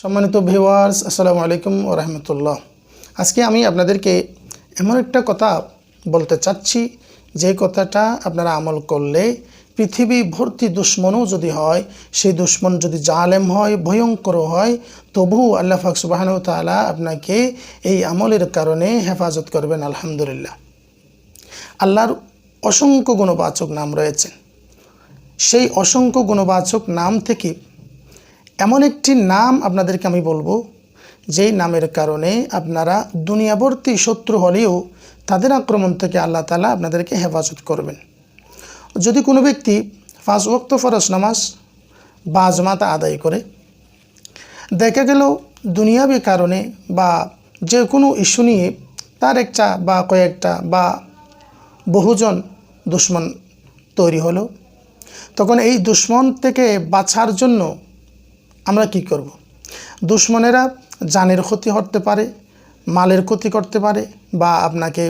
সম্মানিত ভিওয়ার্স আসসালামু আলাইকুম ও রহমতুল্লাহ। আজকে আমি আপনাদেরকে এমন একটা কথা বলতে চাচ্ছি, যে কথাটা আপনারা আমল করলে পৃথিবী ভর্তি দুশ্মনও যদি হয়, সেই দুশ্মন যদি জালেম হয় ভয়ঙ্কর হয় তবু আল্লাহ ফাক সুবাহানু তালা আপনাকে এই আমলের কারণে হেফাজত করবেন, আলহামদুলিল্লাহ। আল্লাহর অসংখ্য গুণবাচক নাম রয়েছে। সেই অসংখ্য গুণবাচক নাম থেকে এমন একটি নাম আপনাদেরকে আমি বলব, যেই নামের কারণে আপনারা দুনিয়াবর্তী শত্রু হলেও তাদের আক্রমণ থেকে আল্লাহ তালা আপনাদেরকে হেফাজত করবেন। যদি কোনো ব্যক্তি পাঁচ ওক্ত ফরস নামাজ বা জমাতা আদায় করে, দেখা গেল দুনিয়াবী কারণে বা যে কোনো ইস্যু নিয়ে তার একটা বা কয়েকটা বা বহুজন দুশ্মন তৈরি হলো, তখন এই দুশ্মন থেকে বাঁচার জন্য আমরা কি করব। দুশ্মনেরা জানের ক্ষতি করতে পারে, মালের ক্ষতি করতে পারে বা আপনাকে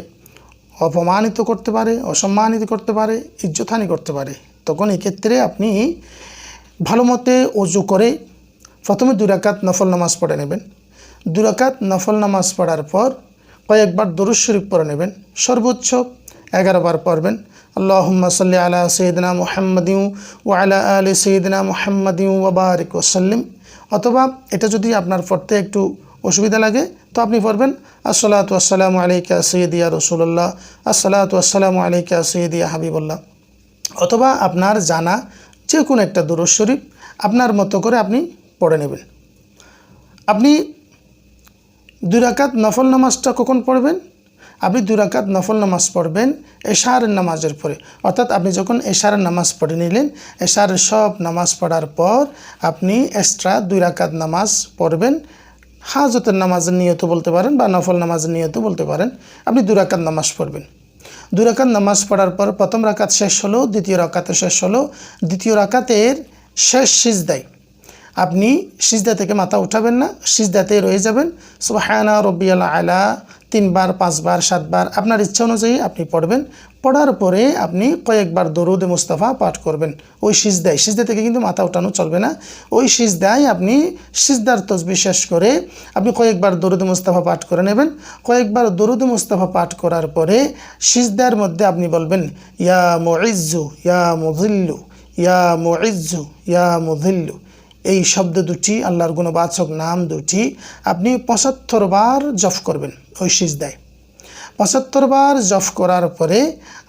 অপমানিত করতে পারে, অসম্মানিত করতে পারে, ইজ্জতহানি করতে পারে। তখন এক্ষেত্রে আপনি ভালো মতে অজু করে প্রথমে দুরাকাত নফল নামাজ পড়ে নেবেন। দুরাকাত নফল নামাজ পড়ার পর কয়েকবার দরুদ শরীফ পড়ে নেবেন। সর্বোচ্চ এগারো বার পড়বেন। আল্লাহুম্মা সাল্লি আলা সৈয়দনা মুহাম্মাদিউ ও আলা আলি সৈয়দনা মুহাম্মাদিউ ওবারিক ওসাল্লিম অথবা এটা যদি আপনার পড়তে একটু অসুবিধা লাগে, তো আপনি পড়বেন, আসসালাতু আসসালামু আলাইকা সৈয়দিয়া রসুল্লাহ আসসালাতু আসসালামু আলাইকা সৈয়দিয়া হাবিবুল্লাহ। অথবা আপনার জানা যে কোনো একটা শরীফ আপনার মতো করে আপনি পড়ে নেবেন। আপনি দুই রাকাত নফল নামাজটা কখন পড়বেন? আপনি দুই রাকাত নফল নামাজ পড়বেন এশারের নামাজের পরে। অর্থাৎ আপনি যখন এশারের নামাজ পড়ে নিলেন, এশারের সব নামাজ পড়ার পর আপনি এক্সট্রা দুই রাকাত নামাজ পড়বেন। হাজতের নামাজের নিয়ত বলতে পারেন বা নফল নামাজের নিয়ত বলতে পারেন। আপনি দুই রাকাত নামাজ পড়বেন। দুই রাকাত নামাজ পড়ার পর প্রথম রাকাত শেষ হলো, দ্বিতীয় রাকাতে শেষ হলো, দ্বিতীয় রাকাতের শেষ সিজদায়। আপনি সিজদা থেকে মাথা উঠাবেন না সিজদাতে রয়ে যাবেন। সুবাহানা রব্বিয়াল আলা তিনবার, পাঁচবার, সাতবার, আপনার ইচ্ছা অনুযায়ী আপনি পড়বেন। পড়ার পরে আপনি কয়েকবার দরুদ মুস্তাফা পাঠ করবেন। ওই সিজদায়, সিজদা থেকে কিন্তু মাথা উঠানো চলবে না। ওই সিজদায় আপনি সিজদার তসবি শেষ করে আপনি কয়েকবার দরুদ মুস্তাফা পাঠ করে নেবেন। কয়েকবার দরুদ মুস্তাফা পাঠ করার পরে সিজদার মধ্যে আপনি বলবেন, ইয়া মুইজ্জু ইয়া মুজিল্লু ইয়া মুইজ্জু ইয়া মুজিল্লু এই শব্দ দুটি, আল্লাহর গুণবাচক নাম দুটি, আপনি পঁচাত্তর বার জফ করবেন ওই সিজদায়। পঁচাত্তর বার জফ করার পরে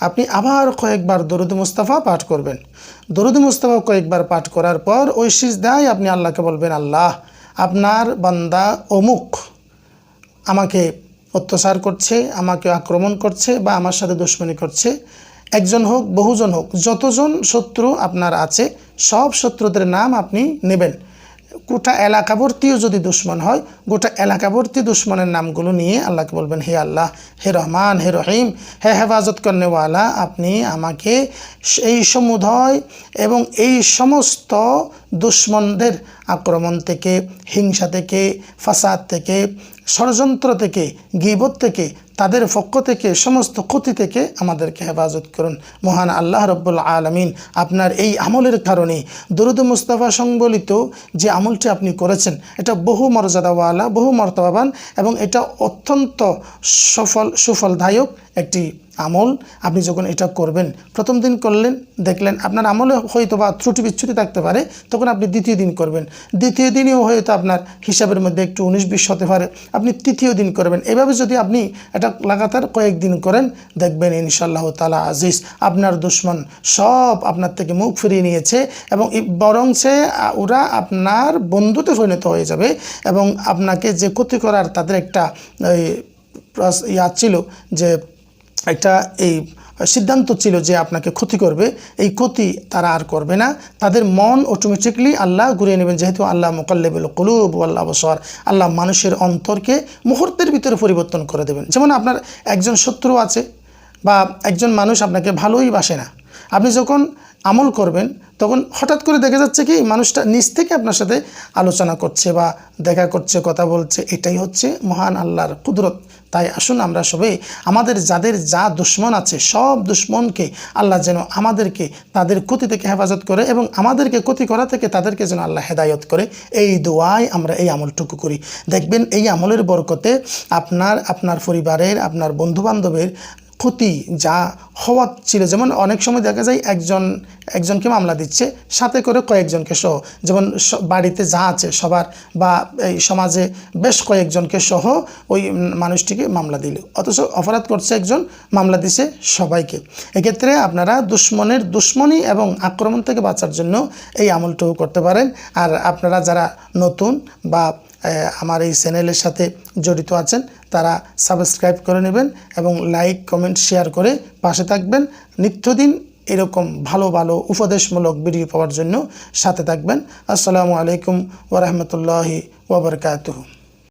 আপনি আবার কয়েকবার দরুদ মুস্তাফা পাঠ করবেন। দরুদ মুস্তাফা কয়েকবার পাঠ করার পর ওই সিজদায় আপনি আল্লাহকে বলবেন, আল্লাহ, আপনার বান্দা অমুক আমাকে অত্যাচার করছে, আমাকে আক্রমণ করছে বা আমার সাথে দুশ্মনী করছে একজন হোক, বহুজন হোক, যতজন শত্রু আপনার আছে, সব শত্রুদের নাম আপনি নেবেন। গোটা এলাকাবর্তীও যদি দুশ্মন হয়, গোটা এলাকাবর্তী দুশ্মনের নামগুলো নিয়ে আল্লাহকে বলবেন, হে আল্লাহ, হে রহমান, হে রহিম, হে হেফাজত কর্নেওয়ালা, আপনি আমাকে এই সমুদয় এবং এই সমস্ত দুশ্মনদের আক্রমণ থেকে, হিংসা থেকে, ফাসাদ থেকে, ষড়যন্ত্র থেকে, গিবত থেকে, তাদের পক্ষ থেকে, সমস্ত ক্ষতি থেকে আমাদেরকে হেফাজত করুন। মহান আল্লাহ রব্বুল আলমিন আপনার এই আমলের কারণে দরুদ মুস্তাফা সংবলিত যে আমলটি আপনি করেছেন, এটা বহু মর্যাদাওয়ালা, বহু মর্তবাবান এবং এটা অত্যন্ত সফল, সুফলদায়ক একটি আমল, আপনি যখন এটা করবেন, প্রথম দিন করলেন, দেখলেন আপনার আমলে হয়তো বা ত্রুটি বিচ্ছুটি থাকতে পারে, তখন আপনি দ্বিতীয় দিন করবেন। দ্বিতীয় দিনেও হয়তো আপনার হিসাবের মধ্যে একটু উনিশ বিশ হতে পারে, আপনি তৃতীয় দিন করবেন। এভাবে যদি আপনি এটা লাগাতার কয়েকদিন করেন, দেখবেন ইনশাল্লাহ তালা আজিজ, আপনার দুশ্মন সব আপনার থেকে মুখ ফিরিয়ে নিয়েছে এবং বরং সে ওরা আপনার বন্ধুতে পরিণত হয়ে যাবে এবং আপনাকে যে ক্ষতি করার তাদের একটা ইয়া ছিল যে একটা এই সিদ্ধান্ত ছিল যে আপনাকে ক্ষতি করবে। এই ক্ষতি তারা আর করবে না। তাদের মন অটোমেটিকলি আল্লাহ ঘুরিয়ে নেবেন, যেহেতু আল্লাহ মোকাল্লেবুল কলুব আল্লাহ বসর আল্লাহ মানুষের অন্তরকে মুহূর্তের ভিতরে পরিবর্তন করে দেবেন। যেমন আপনার একজন শত্রু আছে বা একজন মানুষ আপনাকে ভালোই বাসে না। আপনি যখন আমল করবেন তখন হঠাৎ করে দেখা যাচ্ছে কি, মানুষটা নিজ থেকে আপনার সাথে আলোচনা করছে বা দেখা করছে, কথা বলছে। এটাই হচ্ছে মহান আল্লাহর কুদরত। তাই আসুন আমরা সবাই আমাদের যাদের যা দুশ্মন আছে, সব দুশ্মনকে আল্লাহ যেন আমাদেরকে, তাদের ক্ষতি থেকে হেফাজত করে এবং আমাদেরকে ক্ষতি করা থেকে তাদেরকে যেন আল্লাহ হেদায়ত করে। এই দোয়ায় আমরা এই আমলটুকু করি। দেখবেন এই আমলের বরকতে আপনার আপনার পরিবারের, আপনার বন্ধুবান্ধবের ক্ষতি যা হওয়ার ছিল। যেমন অনেক সময় দেখা যায় একজন, একজনকে মামলা দিচ্ছে, সাথে করে কয়েকজনকে সহ। যেমন বাড়িতে যা আছে সবার বা এই সমাজে বেশ কয়েকজনকে সহ ওই মানুষটিকে মামলা দিল। অথচ অপরাধ করছে একজন, মামলা দিছে সবাইকে। এক্ষেত্রে আপনারা দুশ্মনের দুশ্মনী এবং আক্রমণ থেকে বাঁচার জন্য এই আমলটুকু করতে পারেন। আর আপনারা যারা নতুন বা আমার এই চ্যানেলের সাথে জড়িত আছেন, তারা সাবস্ক্রাইব করে নেবেন এবং লাইক, কমেন্ট, শেয়ার করে পাশে থাকবেন। নিত্যদিন এরকম ভালো ভালো, উপদেশমূলক ভিডিও পাওয়ার জন্য সাথে থাকবেন। আসসালামু আলাইকুম ওরহমতুল্লাহি ওবরকাতুহ